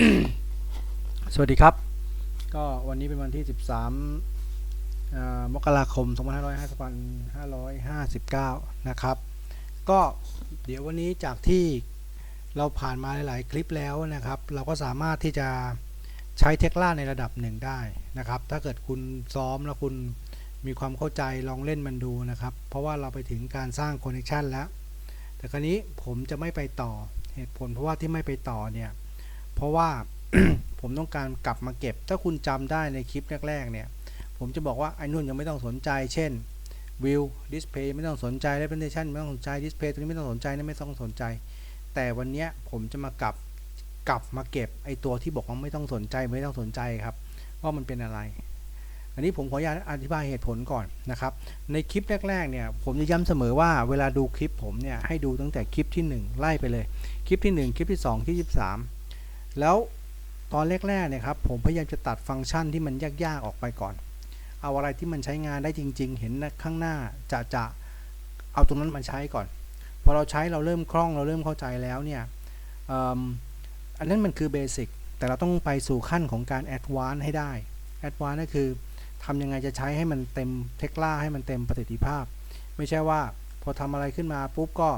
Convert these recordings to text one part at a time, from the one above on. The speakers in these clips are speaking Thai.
สวัสดีครับ ก็วันนี้เป็นวันที่ 13อ่ามกราคม 2559 นะครับ ก็เดี๋ยววันนี้จากที่เราผ่านมาหลาย ๆ คลิปแล้วนะครับ เราก็สามารถที่จะใช้เทคล่าในระดับหนึ่งได้นะครับ ถ้าเกิดคุณซ้อมแล้วคุณมีความเข้าใจลองเล่นมันดูนะครับ เพราะว่าเราไปถึงการสร้างคอนเน c t ชันแล้ว แต่ครนี้ผมจะไม่ไปต่อเหตุผลเพราะว่าที่ไม่ไปต่อเนี่ย เพราะว่าผมต้องการกลับมาเก็บ ถ้าคุณจำได้ในคลิปแรกๆเนี่ย ผมจะบอกว่าไอ้นุ่นยังไม่ต้องสนใจ เช่น View Display ไม่ต้องสนใจ Representation ไม่ต้องสนใจ Display ตัวนี้ไม่ต้องสนใจนะไม่ต้องสนใจ แต่วันนี้ผมจะมากลับกลับมาเก็บไอ้ตัวที่บอกว่าไม่ต้องสนใจไม่ต้องสนใจครับ ว่ามันเป็นอะไร อันนี้ผมขออนุญาตอธิบายเหตุผลก่อนนะครับ ในคลิปแรกๆเนี่ยผมจะย้ำเสมอว่าเวลาดูคลิปผมเนี่ยให้ดูตั้งแต่คลิปที่ 1 ไล่ไปเลย คลิปที่ 1 คลิปที่ 2 คลิปที่3 แล้วตอนแรกๆเนี่ยครับผมพยายามจะตัดฟังก์ชันที่มันยากๆออกไปก่อน เอาอะไรที่มันใช้งานได้จริง ๆ เห็นข้างหน้าจะจะเอาตรงนั้นมาใช้ก่อน พอเราใช้เราเริ่มคล่องเราเริ่มเข้าใจแล้วเนี่ยอ,อันนั้นมันคือเบสิกแต่เราต้องไปสู่ขั้นของการแอดวานซ์ให้ได้แอดวานซ์ก็คือทำยังไงจะใช้ให้มันเต็มเทคล่าให้มันเต็มประสิทธิภาพ ไม่ใช่ว่าพอทำอะไรขึ้นมาปุ๊บก็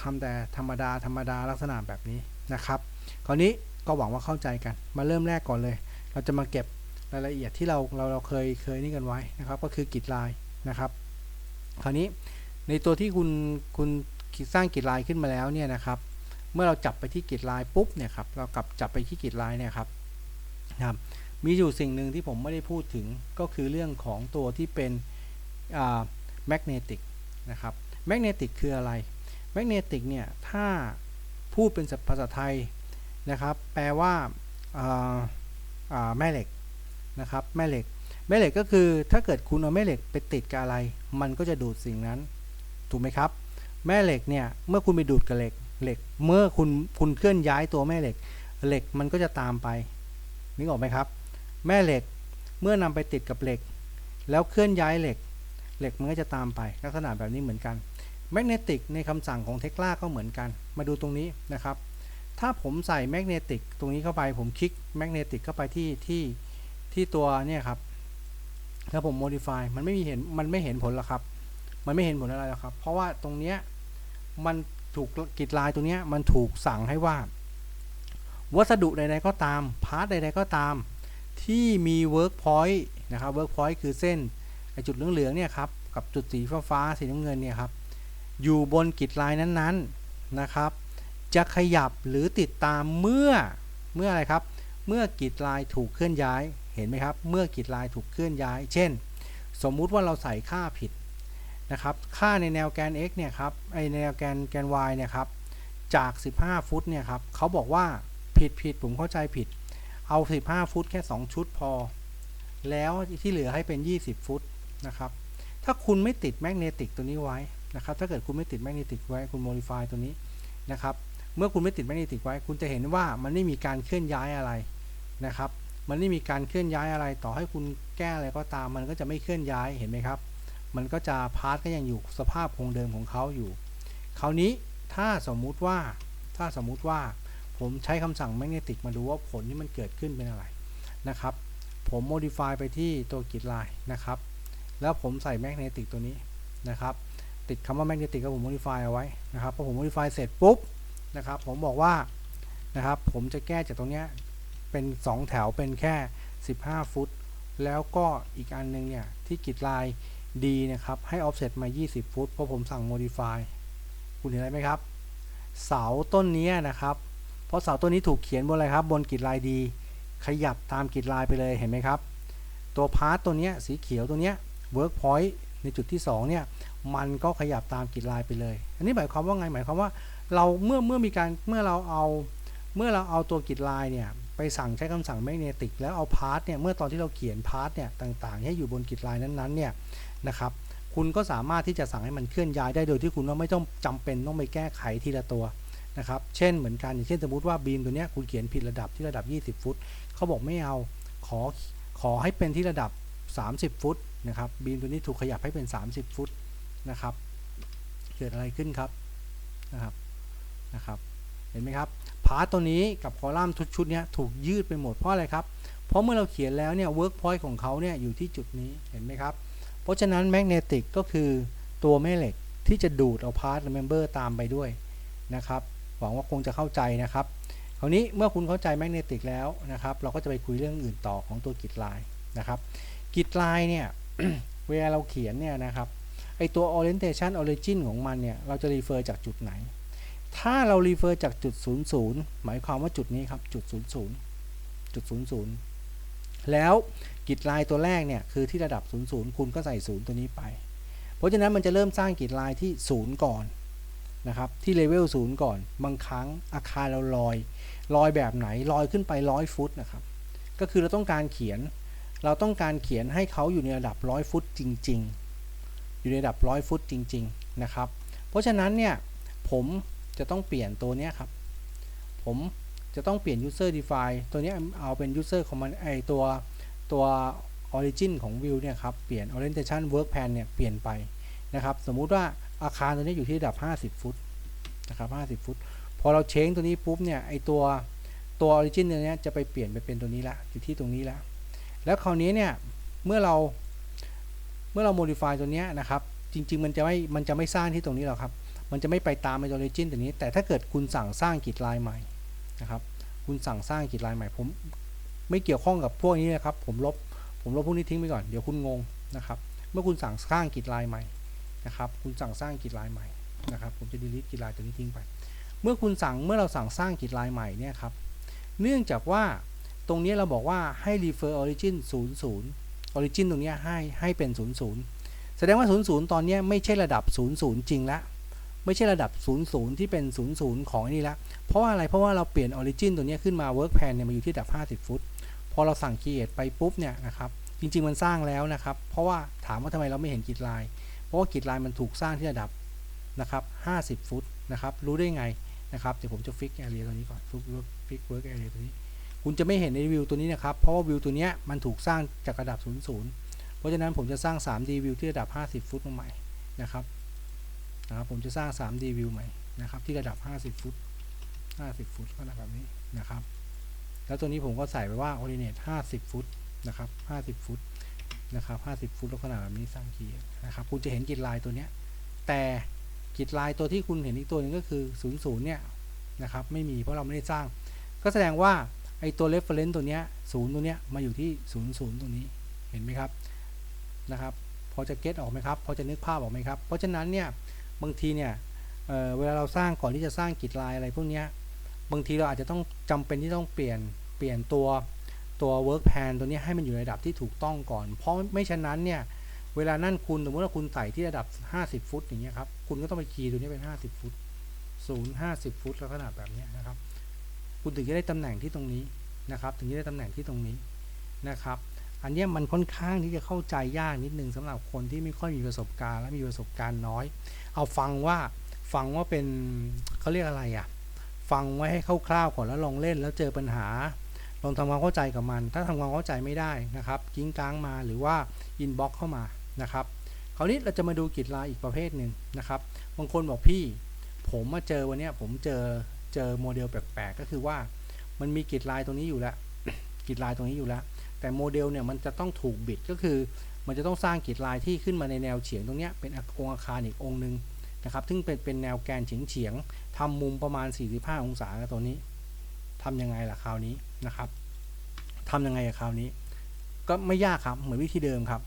ทำแต่ธรรมดาธรรมดาลักษณะแบบนี้นะครับ คราวนี้ก็หวังว่าเข้าใจกัน มาเริ่มแรกก่อนเลย เราจะมาเก็บรายละเอียดที่เราเราเราเคยเคยนี่กันไว้นะครับ ก็คือกิจลายนะครับ คราวนี้ในตัวที่คุณคุณสร้างกิจลายขึ้นมาแล้วเนี่ยนะครับ เมื่อเราจับไปที่กิจลายปุ๊บเนี่ยครับเรากลับจับไปที่กิจลายเนี่ยครับนะครับมีอยู่สิ่งหนึ่งที่ผมไม่ได้พูดถึงก็คือเรื่องของตัวที่เป็นแมกเนติกนะครับแมกเนติกคืออะไรแมกเนติกเนี่ยถ้าพูดเป็นภาษาไทย นะครับ แปลว่าาาแม่เหล็กนะครับแม่เหล็ก แม่เหล็กก็คือถ้าเกิดคุณเอาแม่เหล็กไปติดกับอะไร มันก็จะดูดสิ่งนั้น ถูกไหมครับ แม่เหล็กเนี่ยเมื่อคุณไปดูดกับเหล็กเหล็ก เมื่อคุณคุณเคลื่อนย้ายตัวแม่เหล็ก เหล็กมันก็จะตามไปนึกออกไหมครับ แม่เหล็กเมื่อนำไปติดกับเหล็ก แล้วเคลื่อนย้ายเหล็ก เหล็กมันก็จะตามไปลักษณะแบบนี้เหมือนกันแมกเนติกในคำสั่งของเทคลาก็เหมือนกัน มาดูตรงนี้นะครับ ถ้าผมใส่แมกเนติกตรงนี้เข้าไปผมคลิกแมกเนติกเข้าไปที่ที่ที่ตัวเนี่ยครับถ้าผม modify มันไม่มีเห็นมันไม่เห็นผลหรอกครับ มันไม่เห็นผลอะไรหรอกครับ เพราะว่าตรงเนี้ยมันถูกกิจลายตรงเนี้ยมันถูกสั่งให้ว่า วัสดุใดๆก็ตามพาร์ทใดๆก็ตาม ที่มี work point นะครับ work point คือเส้นไอจุดเหลืองๆเนี่ยครับกับจุดสีฟ้าๆสีน้ำเงินเนี่ยครับอยู่บนกิจลายนั้นๆนะครับ จะขยับหรือติดตามเมื่อเมื่ออะไรครับ เมื่อกิจลายถูกเคลื่อนย้ายเห็นไหมครับ เมื่อกิจลายถูกเคลื่อนย้าย เช่น สมมุติว่าเราใส่ค่าผิดนะครับ ค่าในแนวแกน x เนี่ยครับไอแนวแกนแกน y เนี่ยครับจาก 15 ฟุตเนี่ยครับเขาบอกว่าผิดผิดผมเข้าใจผิด เอา 15 ฟุตแค่ 2 ชุดพอ แล้วที่เหลือให้เป็น 20 ฟุตนะครับ ถ้าคุณไม่ติดแมกเนติกตัวนี้ไว้นะครับ ถ้าเกิดคุณไม่ติดแมกเนติกไว้คุณ modify ตัวนี้นะครับ เมื่อคุณไม่ติดแมกเนติกไว้ คุณจะเห็นว่ามันไม่มีการเคลื่อนย้ายอะไรนะครับ มันไม่มีการเคลื่อนย้ายอะไร ต่อให้คุณแก้อะไรก็ตาม มันก็จะไม่เคลื่อนย้ายเห็นไหมครับ มันก็จะพาร์ทก็ยังอยู่สภาพคงเดิมของเขาอยู่ คราวนี้ถ้าสมมุติว่าถ้าสมมุติว่าผมใช้คำสั่งแมกเนติกมาดูว่าผลที่มันเกิดขึ้นเป็นอะไรนะครับ ผม modify ไปที่ตัวกิจลายนะครับ แล้วผมใส่แมกเนติกตัวนี้นะครับ ติดคำว่าแมกเนติกก็ผม modify เอาไว้นะครับพอผม modify เสร็จปุ๊บ นะครับ ผมบอกว่านะครับ ผมจะแก้จากตรงนี้เป็น 2 แถวเป็นแค่ 15 ฟุต แล้วก็อีกอันนึงเนี่ย ที่กิจลายดีนะครับ ให้ offset มา 20 ฟุต เพราะผมสั่ง modify คุณเห็นอะไรไหมครับ เสาต้นนี้นะครับ เพราะเสาต้นนี้ถูกเขียนบนอะไรครับ บนกิจลายดี ขยับตามกิจลายไปเลยเห็นไหมครับ ตัวพาร์ตตัวนี้สีเขียวตัวนี้ย work point ในจุดที่ 2 เนี่ย มันก็ขยับตามกิจลายไปเลย อันนี้หมายความว่าไง หมายความว่า เราเมื่อเมื่อมีการเมื่อเราเอาเมื่อเราเอาตัวกิจลายเนี่ยไปสั่งใช้คำสั่งแมกเนติกแล้วเอาพาร์ตเนี่ยเมื่อตอนที่เราเขียนพาร์ตเนี่ยต่างๆ ให้อยู่บนกิจลายนั้นๆเนี่ยนะครับคุณก็สามารถที่จะสั่งให้มันเคลื่อนย้ายได้โดยที่คุณว่าไม่ต้องจำเป็นต้องไปแก้ไขทีละตัวนะครับเช่นเหมือนกันอย่างเช่นสมมติว่าบีมตัวเนี้ยคุณเขียนผิดระดับที่ระดับ 20 ฟุตเขาบอกไม่เอาขอขอให้เป็นที่ระดับ 30 ฟุตนะครับบีมตัวนี้ถูกขยับให้เป็น 30 ฟุตนะครับเกิดอะไรขึ้นครับนะครับ นะครับ เห็นไหมครับ พาร์ตตัวนี้กับคอลัมน์ทุกชุดเนี้ยถูกยืดไปหมดเพราะอะไรครับ เพราะเมื่อเราเขียนแล้วเนี่ย work point ของเขาเนี่ยอยู่ที่จุดนี้ เห็นไหมครับ เพราะฉะนั้น magnetic ก็คือตัวแม่เหล็กที่จะดูดเอา part member ตามไปด้วยนะครับ หวังว่าคงจะเข้าใจนะครับ คราวนี้เมื่อคุณเข้าใจ magnetic แล้วนะครับ เราก็จะไปคุยเรื่องอื่นต่อของตัวกิจลายนะครับ กิจลายเนี่ยเวลาเราเขียนเนี่ยนะครับไอตัว orientation origin ของมันเนี่ย เราจะ refer จากจุดไหน ถ้าเรา refer จากจุด 00 หมายความว่าจุดนี้ครับ จุด 00 จุด 00 แล้วกิจลายตัวแรกเนี่ยคือที่ระดับ 00 คุณก็ใส่ 0 ตัวนี้ไป เพราะฉะนั้นมันจะเริ่มสร้างกิจลายที่ 0 ก่อนนะครับ ที่เลเวล 0 ก่อน บางครั้งอาคารเราลอย ลอยแบบไหน ลอยขึ้นไป 100 ฟุตนะครับ ก็คือเราต้องการเขียน เราต้องการเขียนให้เขาอยู่ในระดับ 100 ฟุตจริง ๆ อยู่ในระดับ 100 ฟุตจริง ๆ นะครับ เพราะฉะนั้นเนี่ยผม จะต้องเปลี่ยนตัวเนี้ยครับ ผมจะต้องเปลี่ยน user define ตัวนี้เอาเป็น user command ไอตัวตัว origin ของ view เนี่ยครับ เปลี่ยน orientation work plan เนี่ย เปลี่ยนไปนะครับ สมมุติว่าอาคารตัวนี้อยู่ที่ระดับ 50 ฟุตนะครับ 50 ฟุต พอเราเช้งตัวนี้ปุ๊บเนี่ย ไอตัวตัว origin ตัวนี้จะไปเปลี่ยนไปเป็นตัวนี้ละ อยู่ที่ตรงนี้ละ แล้วคราวนี้เนี่ย เมื่อเราเมื่อเรา modify ตัวนี้นะครับ จริง ๆ มันจะไม่ มันจะไม่สร้างที่ตรงนี้หรอกครับ มันจะไม่ไปตามไอ origin ตัวนี้ แต่ถ้าเกิดคุณสั่งสร้างกิจลายใหม่นะครับ คุณสั่งสร้างกิจลายใหม่ ผมไม่เกี่ยวข้องกับพวกนี้นะครับ ผมลบ ผมลบพวกนี้ทิ้งไปก่อน เดี๋ยวคุณงงนะครับ เมื่อคุณสั่งสร้างกิจลายใหม่นะครับ คุณสั่งสร้างกิจลายใหม่นะครับ ผมจะ delete กิจลายตัวนี้ทิ้งไป เมื่อคุณสั่ง เมื่อเราสั่งสร้างกิจลายใหม่เนี่ยครับ เนื่องจากว่าตรงนี้เราบอกว่าให้ refer origin 00 origin ตรงนี้ให้ให้เป็น 00 แสดงว่า 00 ตอนนี้ไม่ใช่ระดับ 00 จริงละ ไม่ใช่ระดับ 00 ที่เป็น 00 ของอันนี้ละเพราะว่าอะไรเพราะว่าเราเปลี่ยน origin ตัวนี้ขึ้นมา work plan เนี่ยมาอยู่ที่ระดับ 50 ฟุต พอเราสั่ง create ไปปุ๊บเนี่ยนะครับจริง ๆ มันสร้างแล้วนะครับ เพราะว่าถามว่าทำไมเราไม่เห็นกิจลาย เพราะว่ากิจลายมันถูกสร้างที่ระดับนะครับ50 ฟุตนะครับรู้ได้ไงนะครับเดี๋ยวผมจะ fix area ตัวนี้ก่อน fix work area ตัวนี้ คุณจะไม่เห็นในวิวตัวนี้นะครับ เพราะว่าวิวตัวนี้มันถูกสร้างจากระดับ 00 เพราะฉะนั้นผมจะสร้าง 3D view ที่ระดับ 50 ฟุตมาใหม่นะครับ นะครับผมจะสร้าง 3D view ใหม่นะครับ ที่ระดับ 50 ฟุต 50 ฟุตก็แบบนี้นะครับ แล้วตัวนี้ผมก็ใส่ไปว่า ordinate 50 ฟุตนะครับ 50 ฟุตนะครับ 50 ฟุตลักษณะแบบนี้สร้างคีย์นะครับ คุณจะเห็นกิจลายตัวเนี้ย แต่กิจลายตัวที่คุณเห็นอีกตัวหนึงก็คือ 00 เนี่ยนะครับไม่มีเพราะเราไม่ได้สร้าง ก็แสดงว่าไอตัว reference ตัวเนี้ย0ตัวเนี้ยมาอยู่ที่ 00 ตัวนี้เห็นไหมครับนะครับ พอจะเก็ตออกไหมครับ พอจะนึกภาพออกไหมครับ เพราะฉะนั้นเนี่ย บางทีเนี่ยเเวลาเราสร้างก่อนที่จะสร้างกิจลายอะไรพวกนี้บางทีเราอาจจะต้องจำเป็นที่ต้องเปลี่ยนเปลี่ยนตัวตัว work plan ตัวนี้ให้มันอยู่ในระดับที่ถูกต้องก่อน เพราะไม่ฉะนั้นเนี่ยเวลานั่นคุณสมมติว่าคุณใส่ที่ระดับ 50 ฟุตอย่างเงี้ยครับคุณก็ต้องไปคีย์ตัวนี้เป็น 50 ฟุต0 50 ฟุตลักษณะแบบนี้นะครับ คุณถึงจะได้ตำแหน่งที่ตรงนี้นะครับ ถึงจะได้ตำแหน่งที่ตรงนี้นะครับ อันเนี้ยมันค่อนข้างที่จะเข้าใจยากนิดนึงสำหรับคนที่ไม่ค่อยมีประสบการณ์และมีประสบการณ์น้อย เอาฟังว่าฟังว่าเป็นเขาเรียกอะไรอะ่ะฟังไว้ให้คร่าวๆก่อนแล้วลองเล่นแล้วเจอปัญหา ลองทำความเข้าใจกับมัน ถ้าทำความเข้าใจไม่ได้นะครับกิ้งก้างมาหรือว่าอินบ็อกเข้ามานะครับคราวนี้เราจะมาดูกิจลายอีกประเภทหนึ่งนะครับบางคนบอกพี่ผมมาเจอวันเนี้ยผมเจอเจอโมเดลแปลกๆก็คือว่ามันมีกิจลายตรงนี้อยู่แล้วกิจลายตรงนี้อยู่แล้ว แต่โมเดลเนี่ยมันจะต้องถูกบิดก็คือ มันจะต้องสร้างกิจลายที่ขึ้นมาในแนวเฉียงตรงเนี้ยเป็นองค์อาคารอีกองค์หนึ่ง นะครับซึ่งเป็นเป็นแนวแกนเฉียงเฉียงทำมุมประมาณ 45 องศาตัวนี้ทำยังไงล่ะคราวนี้นะครับทำยังไงกับคราวนี้ ก็ไม่ยากครับเหมือนวิธีเดิมครับ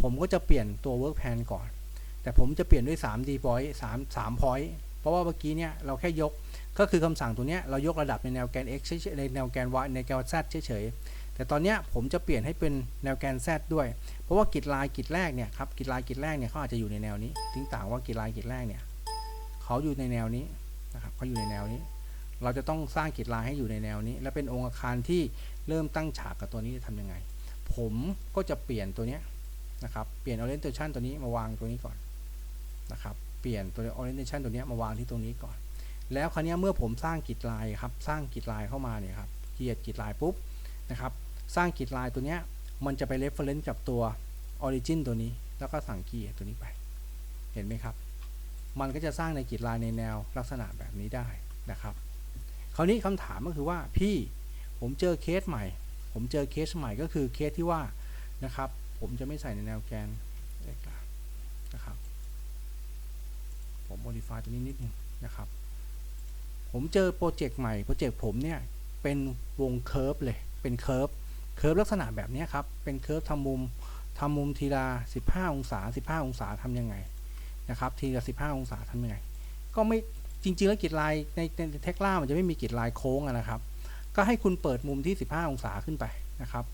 ผมก็จะเปลี่ยนตัว work plan ก่อน แต่ผมจะเปลี่ยนด้วย 3D point 3 3 point เพราะว่าเมื่อกี้เนี่ยเราแค่ยกก็คือคำสั่งตัวเนี้ยเรายกระดับในแนวแกน x เฉยๆในแนวแกน y ในแกน z เฉย แต่ตอนนี้ผมจะเปลี่ยนให้เป็นแนวแกน z ด้วย เพราะว่ากิจลายกิจแรกเนี่ยครับกิจลายกิจแรกเนี่ยเขาอาจจะอยู่ในแนวนี้ทิ้งต่างว่ากิจลายกิจแรกเนี่ยเขาอยู่ในแนวนี้นะครับเขาอยู่ในแนวนี้ เราจะต้องสร้างกิจลายให้อยู่ในแนวนี้ และเป็นองค์อาคารที่เริ่มตั้งฉากกับตัวนี้จะทำยังไง ผมก็จะเปลี่ยนตัวเนี้ยนะครับเปลี่ยน orientation ตัวนี้มาวางตัวนี้ก่อนนะครับเปลี่ยนตัว orientation ตัวนี้มาวางที่ตรงนี้ก่อน แล้วคราวนี้เมื่อผมสร้างกิจลายครับสร้างกิจลายเข้ามาเนี่ยครับเกียรกิจลายปุ๊บ นะครับสร้างกิจลายตัวเนี้ยมันจะไป reference กับตัว origin ตัวนี้ แล้วก็สั่งกีตัวนี้ไป เห็นไหมครับ มันก็จะสร้างในกิจลายในแนวลักษณะแบบนี้ได้นะครับ คราวนี้คำถามก็คือว่าพี่ผมเจอเคสใหม่ ผมเจอเคสใหม่ก็คือเคสที่ว่านะครับ ผมจะไม่ใส่ในแนวแกนเล็กนะครับ ผม modify ตัวนี้นิดนึงนะครับ ผมเจอโปรเจกต์ใหม่ โปรเจกต์ผมเนี่ย เป็นวงเคอร์ฟเลย เป็นเคอร์ฟเคอร์ฟลักษณะแบบนี้ครับ เป็นเคอร์ฟทำมุมทำมุมทีละ15 องศา 15 องศาทำยังไงนะครับ ทีละ15 องศาทำยังไง ก็ไม่จริงๆ แล้วกริดลายในในเทคล่ามันจะไม่มีกริดลายโค้งนะครับ ก็ให้คุณเปิดมุมที่ 15 องศาขึ้นไปนะครับ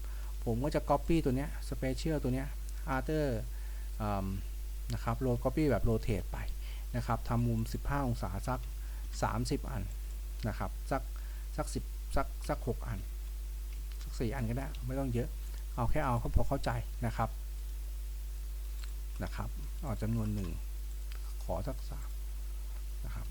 ผมก็จะ Copy ตัวเนี้ย Special ตัวเนี้ย After นะครับโร Copy แบบ Rotate ไปนะครับทำมุม 15 องศาสัก 30 อันนะครับ สักสัก10สักสัก 6 อัน 4 อันก็ได้ไม่ต้องเยอะ เอาแค่เอาเขาพอเข้าใจนะครับนะครับเอาจำนวนหนึ่งขอสักสามนะครับ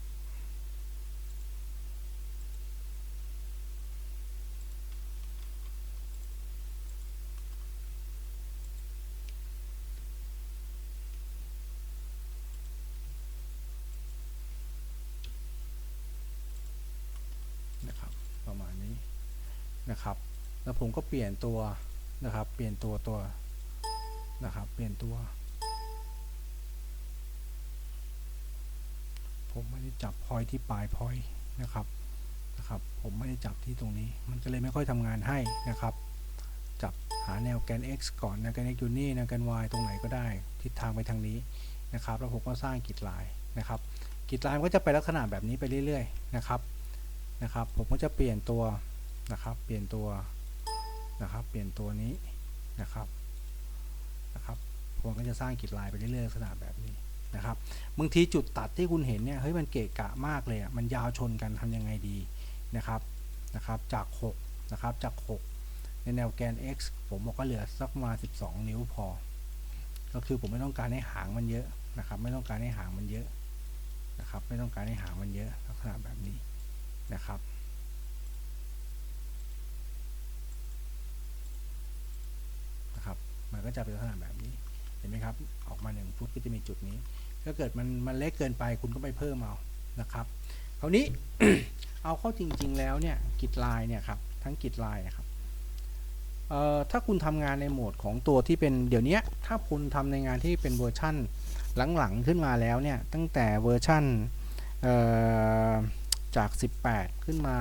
นะครับ ประมาณนี้นะครับ แล้วผมก็เปลี่ยนตัวนะครับ เปลี่ยนตัวตัวนะครับ เปลี่ยนตัว ผมไม่ได้จับพอยที่ปลายพอยนะครับนะครับ ผมไม่ได้จับที่ตรงนี้ มันก็เลยไม่ค่อยทำงานให้นะครับ จับหาแนวแกน x ก่อนแนวแกน x อยู่นี่แนวแกน y ตรงไหนก็ได้ ทิศทางไปทางนี้นะครับ แล้วผมก็สร้างกริดลายนะครับกริดลายก็จะไปลักษณะแบบนี้ไปเรื่อยๆนะครับนะครับ ผมก็จะเปลี่ยนตัวนะครับ เปลี่ยนตัว นะครับ เปลี่ยนตัวนี้นะครับนะครับผมก็จะสร้างกริดลายไปเรื่อยๆลักษณะแบบนี้นะครับบางทีจุดตัดที่คุณเห็นเนี่ยเฮ้ยมันเกะกะมากเลยอะมันยาวชนกันทำยังไงดีนะครับนะครับจาก6นะครับจาก 6 ในแนวแกน x ผมบอกก็เหลือสักประมาณ12 นิ้วพอ ก็คือผมไม่ต้องการให้หางมันเยอะนะครับ ไม่ต้องการให้หางมันเยอะนะครับ ไม่ต้องการให้หางมันเยอะลักษณะแบบนี้นะครับนะครับ มันก็จะเป็นลักษณะแบบนี้ เห็นไหมครับ ออกมา1ฟุตก็จะมีจุดนี้ ถ้าเกิดมันมันเล็กเกินไปคุณก็ไปเพิ่มเอา นะครับ คราวนี้เอาเข้าจริง ๆ แล้วเนี่ยกิจลายเนี่ยครับ ทั้งกิจลายนะครับเอ่อถ้าคุณทำงานในโหมดของตัวที่เป็นเดี๋ยวนี้ถ้าคุณทำในงานที่เป็นเวอร์ชั่นหลังๆขึ้นมาแล้วเนี่ยตั้งแต่เวอร์ชั่นเอ่อ จาก 18 ขึ้นมา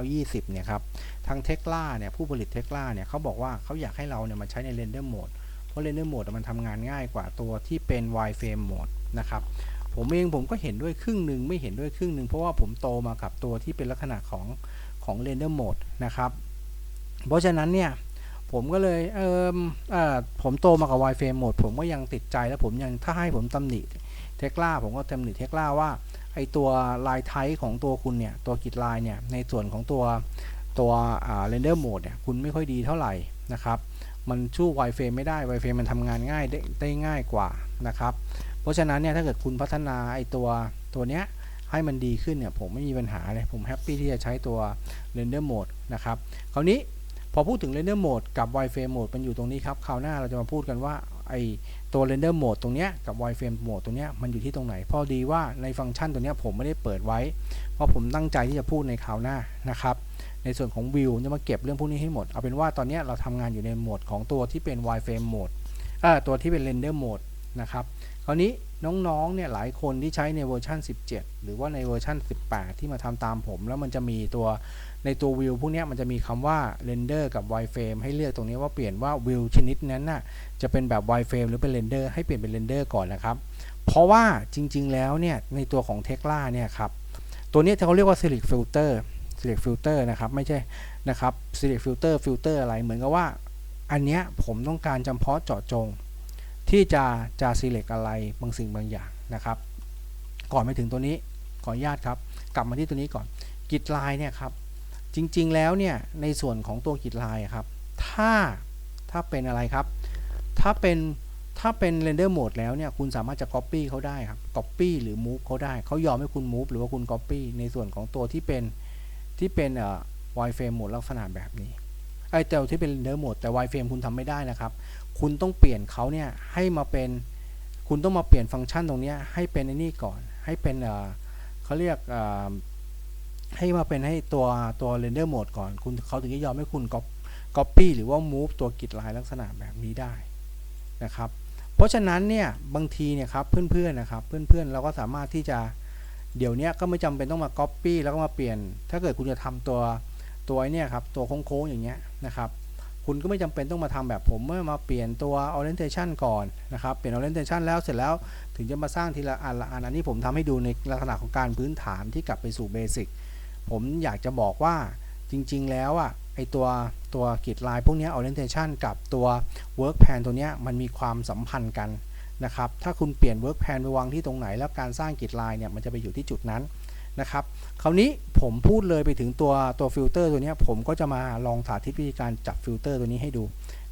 19 20 เนี่ยครับ ทางเทคล่าเนี่ยผู้ผลิตเทคล่าเนี่ยเขาบอกว่าเขาอยากให้เราเนี่ยมาใช้ในเรนเดอร์โหมดเพราะเรนเดอร์โหมดมันทำงานง่ายกว่าตัวที่เป็น wireframe โหมดนะครับ ผมเองผมก็เห็นด้วยครึ่งหนึ่งไม่เห็นด้วยครึ่งหนึ่งเพราะว่าผมโตมากับตัวที่เป็นลักษณะของของเรนเดอร์โหมดนะครับ เพราะฉะนั้นเนี่ยผมก็เลยเออเออผมโตมากับ wireframe โหมด ผมก็ยังติดใจแล้วผมยังถ้าให้ผมตำหนิเทคล่าผมก็ตำหนิเทคล่าว่า ไอตัวลายไทป์ของตัวคุณเนี่ย ตัวกริดลายเนี่ย ในส่วนของตัวตัวเรนเดอร์โหมดเนี่ยคุณไม่ค่อยดีเท่าไหร่นะครับ มันชู้ wireframe ไม่ได้ wireframe มันทำงานง่ายได้ได้ง่ายกว่านะครับ เพราะฉะนั้นเนี่ยถ้าเกิดคุณพัฒนาไอตัวตัวเนี้ยให้มันดีขึ้นเนี่ยผมไม่มีปัญหาเลย ผมแฮปปี้ที่จะใช้ตัว render mode นะครับ คราวนี้พอพูดถึง render mode กับ wireframe mode มันอยู่ตรงนี้ครับ คราวหน้าเราจะมาพูดกันว่าไอ ตัว render mode ตรงเนี้ยกับ wireframe mode ตรงเนี้ยมันอยู่ที่ตรงไหน พอดีว่าในฟังก์ชันตัวเนี้ยผมไม่ได้เปิดไว้ เพราะผมตั้งใจที่จะพูดในคราวหน้านะครับในส่วนของ view จะมาเก็บเรื่องพวกนี้ให้หมด เอาเป็นว่าตอนเนี้ยเราทำงานอยู่ในโหมดของตัวที่เป็น wireframe mode เอ่อตัวที่เป็น render mode นะครับคราวนี้ น้องๆเนี่ยหลายคนที่ใช้ในเวอร์ชัน17 หรือว่าในเวอร์ชัน18 ที่มาทำตามผม แล้วมันจะมีตัวในตัววิวพวกนี้มันจะมีคำว่า render กับ wireframe ให้เลือกตรงนี้ว่าเปลี่ยนว่าวิวชนิดนั้นน่ะจะเป็นแบบ wireframe หรือเป็น render ให้เปลี่ยนเป็น render ก่อนนะครับ เพราะว่าจริงๆแล้วเนี่ยในตัวของ Tekla เนี่ยครับตัวนี้เขาเรียกว่า select filter select filter นะครับไม่ใช่นะครับ select filter filter อะไรเหมือนกับว่า อันเนี้ยผมต้องการจำเพาะเจาะจง ที่จะจะ select อะไรบางสิ่งบางอย่างนะครับ ก่อนไปถึงตัวนี้ขออนุญาตครับ กลับมาที่ตัวนี้ก่อนกิจลายเนี่ยครับจริงๆแล้วเนี่ยในส่วนของตัวกิจลายครับ ถ้าถ้าเป็นอะไรครับ ถ้าเป็นถ้าเป็น render mode แล้วเนี่ยคุณสามารถจะ copy เขาได้ครับ copy หรือ move เขาได้ เขายอมให้คุณ move หรือว่าคุณ copy ในส่วนของตัวที่เป็นที่เป็นเอ่อ wireframe mode ลักษณะแบบนี้ ไอ้แต่ที่เป็น render mode แต่ wireframe คุณทำไม่ได้นะครับ คุณต้องเปลี่ยนเขาเนี่ยให้มาเป็น คุณต้องมาเปลี่ยนฟังก์ชันตรงนี้ให้เป็นไอ้นี่ก่อน ให้เป็นเออเขาเรียกเออให้มาเป็นให้ตัวตัว render mode ก่อน คุณเขาถึงจะยอมให้คุณ copy หรือว่า move ตัวกริดลายลักษณะแบบนี้ได้นะครับ เพราะฉะนั้นเนี่ยบางทีเนี่ยครับเพื่อนๆนะครับเพื่อนๆเราก็สามารถที่จะเดี๋ยวเนี้ยก็ไม่จำเป็นต้องมา copy แล้วก็มาเปลี่ยน ถ้าเกิดคุณจะทำตัวตัวไอ้เนี่ยครับตัวโค้งๆอย่างเงี้ย นะครับ คุณก็ไม่จำเป็นต้องมาทำแบบผมเมื่อมาเปลี่ยนตัว orientation ก่อนนะครับเปลี่ยน orientation แล้วเสร็จแล้วถึงจะมาสร้างทีละอันละอันอันนี้ผมทำให้ดูในลักษณะของการพื้นฐานที่กลับไปสู่เบสิกผมอยากจะบอกว่าจริง ๆ แล้วอะไอตัวตัวกริดลายพวกนี้ orientation กับตัว work plan ตัวเนี้ยมันมีความสัมพันธ์กันนะครับ ถ้าคุณเปลี่ยน work plan ไปวางที่ตรงไหน แล้วการสร้างกริดลายเนี่ยมันจะไปอยู่ที่จุดนั้น นะครับคราวนี้ผมพูดเลยไปถึงตัวตัวฟิลเตอร์ตัวนี้ผมก็จะมาลองสาธิตวิธีการจับฟิลเตอร์ตัวนี้ให้ดู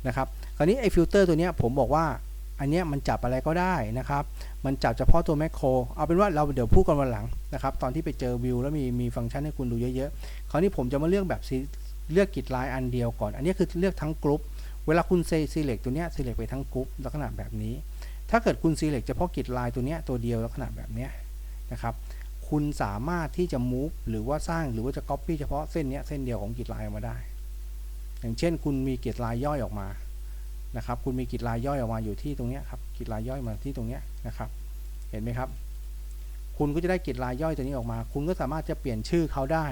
นะครับคราวนี้ไอ้ฟิลเตอร์ตัวนี้ผมบอกว่าอันเนี้ยมันจับอะไรก็ได้นะครับ มันจับเฉพาะตัวแมคโคร เอาเป็นว่าเราเดี๋ยวพูดกันวันหลังนะครับ ตอนที่ไปเจอวิวแล้วมีมีฟังก์ชันให้คุณดูเยอะๆ คราวนี้ผมจะมาเลือกแบบเลือกกริดลายอันเดียวก่อน อันนี้คือเลือกทั้งกลุ่มเวลาคุณเซ select ตัวเนี้ย select ไปทั้งกลุ่มลักษณะแบบนี้ ถ้าเกิดคุณ select เฉพาะกริดลายตัวเนี้ยตัวเดียวลักษณะแบบเนี้ยนะครับ คุณสามารถที่จะ move หรือว่าสร้างหรือว่าจะ copy เฉพาะเส้นนี้เส้นเดียวของกริดลายออกมาได้ อย่างเช่น คุณมีกริดลายย่อยออกมานะครับ คุณมีกริดลายย่อยออกมาอยู่ที่ตรงนี้ครับกริดลายย่อยมาที่ตรงนี้นะครับ เห็นไหมครับ คุณก็จะได้กริดลายย่อยตัวนี้ออกมา คุณก็สามารถจะเปลี่ยนชื่อเขาได้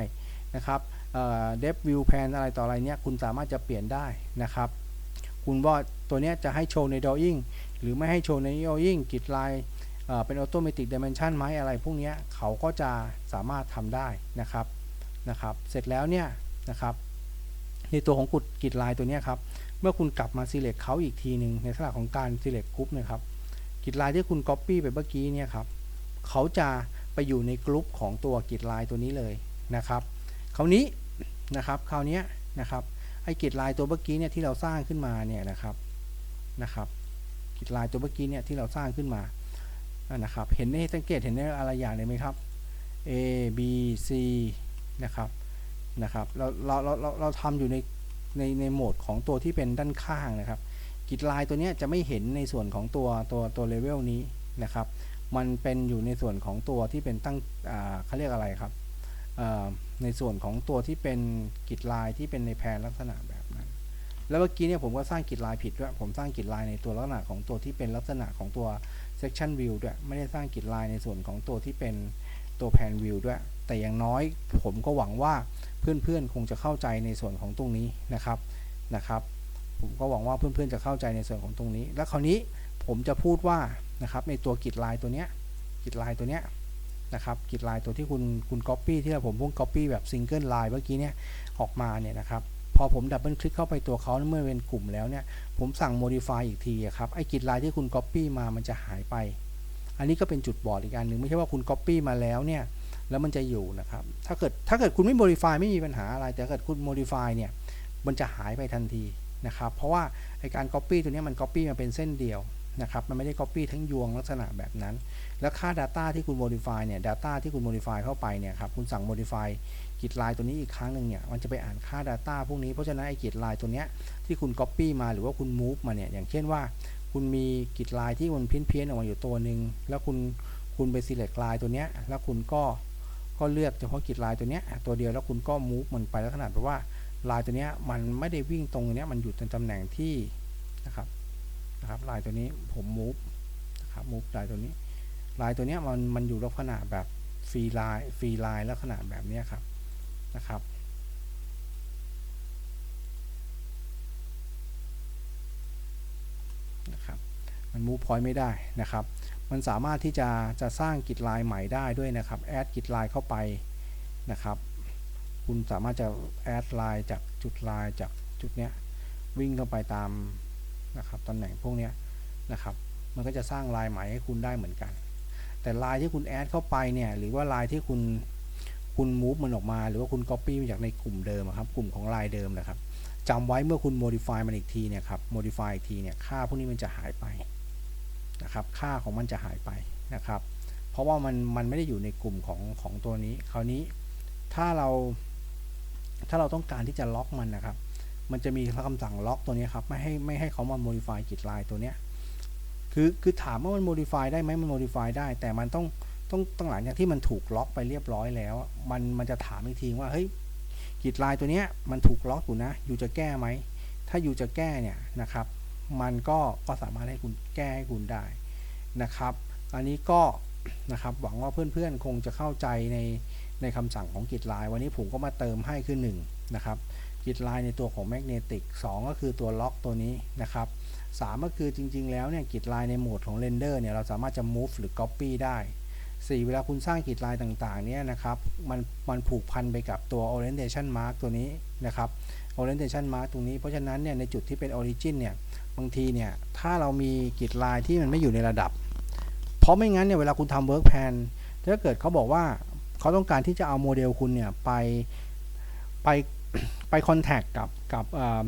นะครับเดฟวิวแพนอะไรต่ออะไรเนี้ยคุณสามารถจะเปลี่ยนได้นะครับ คุณว่าตัวเนี้ยจะให้โชว์ใน drawing หรือไม่ให้โชว์ใน drawing กริดลาย เป็น automatic dimension ไหมอะไรพวกนี้เขาก็จะสามารถทำได้นะครับนะครับ เสร็จแล้วเนี่ยนะครับในตัวของกดกิดลายตัวนี้ครับ เมื่อคุณกลับมา select เขาอีกทีหนึ่งในลักษณะของการ select group นะครับกิดลายที่คุณ copy ไปเมื่อกี้เนี่ยครับเขาจะไปอยู่ในกลุ่มของตัวกิดลายตัวนี้เลยนะครับคราวนี้นะครับคราวนี้นะครับไอ้กิดลายตัวเมื่อกี้เนี่ยที่เราสร้างขึ้นมาเนี่ยนะครับนะครับกิดลายตัวเมื่อกี้เนี่ยที่เราสร้างขึ้นมา นะครับ เห็นได้สังเกตเห็นได้อะไรอย่างเลยไหมครับ A B C นะครับนะครับเราเราเราเราเราทำอยู่ในในในโหมดของตัวที่เป็นด้านข้างนะครับกริดลายตัวนี้จะไม่เห็นในส่วนของตัวตัวตัวเลเวลนี้นะครับ มันเป็นอยู่ในส่วนของตัวที่เป็นตั้งอ่าเขาเรียกอะไรครับในส่วนของตัวที่เป็นกริดลายที่เป็นในแผนลักษณะ แล้วเมื่อกี้เนี่ยผมก็สร้างกริดลายผิดด้วยผมสร้างกริดลายในตัวลักษณะของตัวที่เป็นลักษณะของตัว section view ด้วยไม่ได้สร้างกริดลายในส่วนของตัวที่เป็นตัวแผน view ด้วย แต่อย่างน้อยผมก็หวังว่าเพื่อนๆคงจะเข้าใจในส่วนของตรงนี้นะครับนะครับผมก็หวังว่าเพื่อนๆจะเข้าใจในส่วนของตรงนี้ แล้วคราวนี้ผมจะพูดว่านะครับในตัวกริดลายตัวเนี้ยกริดลายตัวเนี้ยนะครับกริดลายตัวที่คุณคุณ copy ที่ผมพุ่ง copy แบบ single line เมื่อกี้เนี่ยออกมาเนี่ยนะครับ อผมดับเบิลคลิกเข้าไปตัวเขาเมื่อเป็นกลุ่มแล้วเนี่ย ผมสั่ง modify อีกทีครับ ไอ้กริดลายที่คุณ copy มามันจะหายไป อันนี้ก็เป็นจุดบอดอีกอันหนึ่งไม่ใช่ว่าคุณ copy มาแล้วเนี่ย แล้วมันจะอยู่นะครับ ถ้าเกิดถ้าเกิดคุณไม่ modify ไม่มีปัญหาอะไร แต่ถ้าเกิดคุณ modify เนี่ย มันจะหายไปทันทีนะครับ เพราะว่าไอการ copy ตัวนี้มัน copy มาเป็นเส้นเดียว นะครับ มันไม่ได้ copy ทั้งยวงลักษณะแบบนั้น แล้วค่า Data ที่คุณ modify เนี่ย Data ที่คุณ modify เข้าไปเนี่ยครับ คุณสั่ง modify กริดลายตัวนี้อีกครั้งหนึ่งเนี่ย มันจะไปอ่านค่า Data พวกนี้ เพราะฉะนั้นไอ้กริดลายตัวเนี้ยที่คุณ copy มาหรือว่าคุณ move มาเนี่ย อย่างเช่นว่า คุณมีกริดลายที่มันเพี้ยนๆออกมาอยู่ตัวหนึ่งแล้วคุณ คุณไป select ลายตัวเนี้ย แล้วคุณก็ ก็เลือกเฉพาะกริดลายตัวเนี้ยตัวเดียว แล้วคุณก็ move มันไปลักษณะแบบว่าลายตัวเนี้ยมันไม่ได้วิ่งตรงเนี้ยมันอยู่ในตำแหน่งที่นะครับ นะครับลายตัวนี้ผม move นะครับ move ลายตัวนี้ ลายตัวนี้มันมันอยู่ลักษณะแบบฟรีลายฟรีลายลักษณะแบบนี้ครับนะครับนะครับ มัน move point ไม่ได้นะครับ มันสามารถที่จะจะสร้างกริดลายใหม่ได้ด้วยนะครับแอดกริดลายเข้าไปนะครับ คุณสามารถจะแอดลน์จากจุดลน์จากจุดเนี้ยวิ่งเข้าไปตาม นะครับตำแหน่งพวกนี้นะครับ มันก็จะสร้างลายใหม่ให้คุณได้เหมือนกัน แต่ลายที่คุณแอดเข้าไปเนี่ยหรือว่าลายที่คุณคุณมูฟมันออกมา หรือว่าคุณ Copy มาจากในกลุ่มเดิมครับกลุ่มของลายเดิมนะครับจำไว้เมื่อคุณ Modify มันอีกทีเนี่ยครับ Modify อีกทีเนี่ยค่าพวกนี้มันจะหายไปนะครับค่าของมันจะหายไปนะครับ เพราะว่ามันมันไม่ได้อยู่ในกลุ่มของของตัวนี้ คราวนี้ถ้าเราถ้าเราต้องการที่จะล็อกมันนะครับ มันจะมีคำสั่งล็อกตัวนี้ครับ ไม่ให้ไม่ให้เขามา modify กริดลายตัวเนี้ยคือคือถามว่ามัน modify ได้ไหมมัน modify ได้ แต่มันต้องต้องต้องหลังจากที่มันถูกล็อกไปเรียบร้อยแล้ว มันมันจะถามอีกทีว่าเฮ้ยกริดลายตัวเนี้ยมันถูกล็อกอยู่นะอยู่จะแก้ไหมถ้าอยู่จะแก้เนี่ยนะครับ มันก็ก็สามารถให้คุณแก้ให้คุณได้นะครับ อันนี้ก็นะครับหวังว่าเพื่อนๆคงจะเข้าใจในในคำสั่งของกริดลาย วันนี้ผมก็มาเติมให้คือ1นะครับ กริดลายในตัวของแมกเนติก2ก็คือตัวล็อกตัวนี้นะครับ3ก็คือจริงๆ แล้วเนี่ยกริดลายในโหมดของเรนเดอร์เนี่ยเราสามารถจะ move หรือ copy ได้ 4 เวลาคุณสร้างกริดลายต่างๆเนี่ยนะครับมันมันผูกพันไปกับตัว orientation mark ตัวนี้นะครับ orientation mark ตรงนี้เพราะฉะนั้นเนี่ยในจุดที่เป็น origin เนี่ยบางทีเนี่ยถ้าเรามีกริดลายที่มันไม่อยู่ในระดับ เพราะไม่งั้นเนี่ยเวลาคุณทำ work plan ถ้าเกิดเขาบอกว่าเขาต้องการที่จะเอาโมเดลคุณเนี่ยไปไป ไปคอนแทคกับกับเอ่อ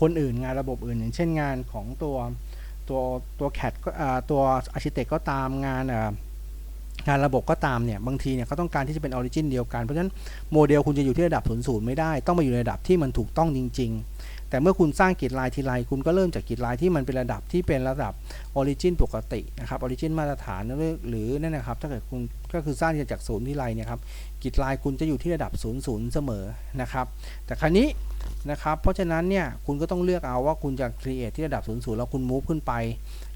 คนอื่นงานระบบอื่น อย่างเช่นงานของตัวตัวตัวแคดก็ตัวอาร์ชิเตกก็ตามงานงานระบบก็ตามเนี่ยบางทีเนี่ยเขาต้องการที่จะเป็นออริจินเดียวกัน เพราะฉะนั้นโมเดลคุณจะอยู่ที่ระดับศูนย์ไม่ได้ ต้องมาอยู่ในระดับที่มันถูกต้องจริง ๆ แต่เมื่อคุณสร้างกริดลายทีไรคุณก็เริ่มจากกริดลายที่มันเป็นระดับที่เป็นระดับออริจินปกตินะครับออริจินมาตรฐานหรือนั่นนะครับ ถ้าเกิดคุณก็คือสร้างจากศูนย์ที่ไรเนี่ยครับกริดลายคุณจะอยู่ที่ระดับ0 0เสมอนะครับ แต่ครั้นี้นะครับ เพราะฉะนั้นเนี่ยคุณก็ต้องเลือกเอาว่าคุณจะ create ที่ระดับ0 0แล้วคุณ move ขึ้นไป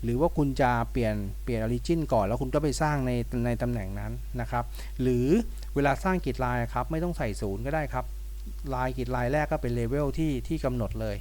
หรือว่าคุณจะเปลี่ยนเปลี่ยน origin ก่อนแล้วคุณก็ไปสร้างในในตำแหน่งนั้นนะครับ หรือเวลาสร้างกริดลายครับไม่ต้องใส่ศูนย์ก็ได้ครับ ลายกริดลายแรกก็เป็นเลเวลที่ที่กำหนดเลย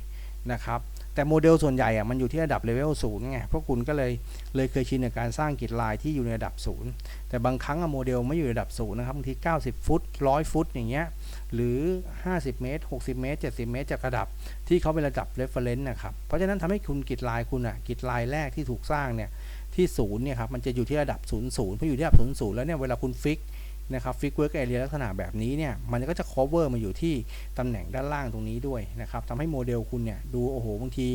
นะครับแต่โมเดลส่วนใหญ่อะมันอยู่ที่ระดับเลเวลศูนย์ไงพราะคุณก็เลยเลยเคยชินกับการสร้างกริดลายที่อยู่ในระดับศูนย์แต่บางครั้งอะโมเดลไม่อยู่ระดับศูนย์นะครับบางที 90 ฟุต 100 ฟุตอย่างเงี้ยหรือ 50 เมตร 60 เมตร 70 เมตร จากระดับที่เขาเป็นระดับ reference นะครับเพราะฉะนั้นทำให้คุณกริดลายคุณอะกริดลายแรกที่ถูกสร้างเนี่ยที่ศูนย์เนี่ยครับมันจะอยู่ที่ระดับ0 0พออยู่ที่ระดับ0 0แล้วเนี่ยเวลาคุณฟิก นะครับฟิกเวิร์กแอเรียลักษณะแบบนี้เนี่ยมันก็จะ cover มาอยู่ที่ตำแหน่งด้านล่างตรงนี้ด้วยนะครับทำให้โมเดลคุณเนี่ยดูโอ้โหบางที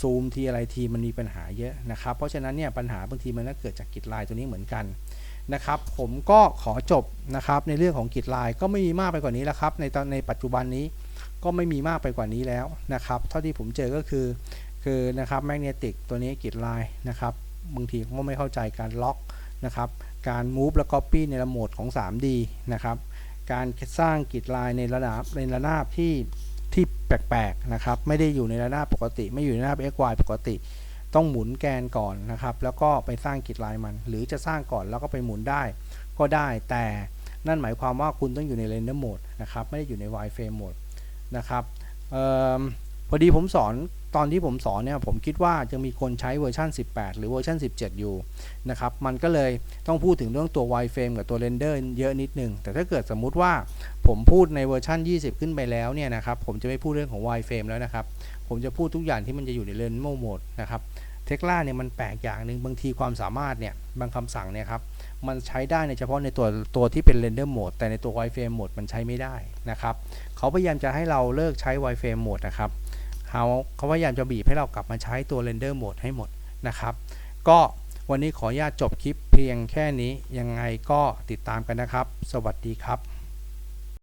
ซูมทีอะไรทีมันมีปัญหาเยอะนะครับเพราะฉะนั้นเนี่ยปัญหาบางทีมันก็เกิดจากกริดลายตัวนี้เหมือนกันนะครับผมก็ขอจบนะครับในเรื่องของกริดลายก็ไม่มีมากไปกว่านี้แล้วครับในตอนในปัจจุบันนี้ก็ไม่มีมากไปกว่านี้แล้วนะครับเท่าที่ผมเจอก็คือคือนะครับแมกเนติกตัวนี้กริดลายนะครับบางทีก็ไม่เข้าใจการล็อกนะครับ การ move และ copy ในระโหมดของ 3D นะครับ การสร้างกริดลายในระดับในระนาบที่ที่แปลกๆนะครับ ไม่ได้อยู่ในระนาบปกติ ไม่อยู่ในระนาบ xy ปกติ ต้องหมุนแกนก่อนนะครับ แล้วก็ไปสร้างกริดลายมัน หรือจะสร้างก่อนแล้วก็ไปหมุนได้ ก็ได้แต่นั่นหมายความว่าคุณต้องอยู่ใน render mode นะครับ ไม่ได้อยู่ใน wireframe mode นะครับออ พอดีผมสอนตอนที่ผมสอนเนี่ยผมคิดว่าจะมีคนใช้เวอร์ชัน18 หรือเวอร์ชัน17 อยู่นะครับ มันก็เลยต้องพูดถึงเรื่องตัว wireframe กับตัว render เยอะนิดนึง แต่ถ้าเกิดสมมุติว่าผมพูดในเวอร์ชัน20 ขึ้นไปแล้วเนี่ยนะครับ ผมจะไม่พูดเรื่องของ wireframe แล้วนะครับ ผมจะพูดทุกอย่างที่มันจะอยู่ใน render mode นะครับเทคล่าเนี่ยมันแปลกอย่างหนึ่งบางทีความสามารถเนี่ยบางคำสั่งเนี่ยครับมันใช้ได้ในเฉพาะในตัวตัวที่เป็น render mode แต่ในตัว wireframe mode มันใช้ไม่ได้นะครับเขาพยายามจะให้เราเลิกใช้ wireframe mode นะครับ เขาเขาพยายามจะบีบให้เรากลับมาใช้ตัว render mode ให้หมดนะครับ ก็วันนี้ขออนุญาตจบคลิปเพียงแค่นี้ยังไงก็ติดตามกันนะครับ สวัสดีครับ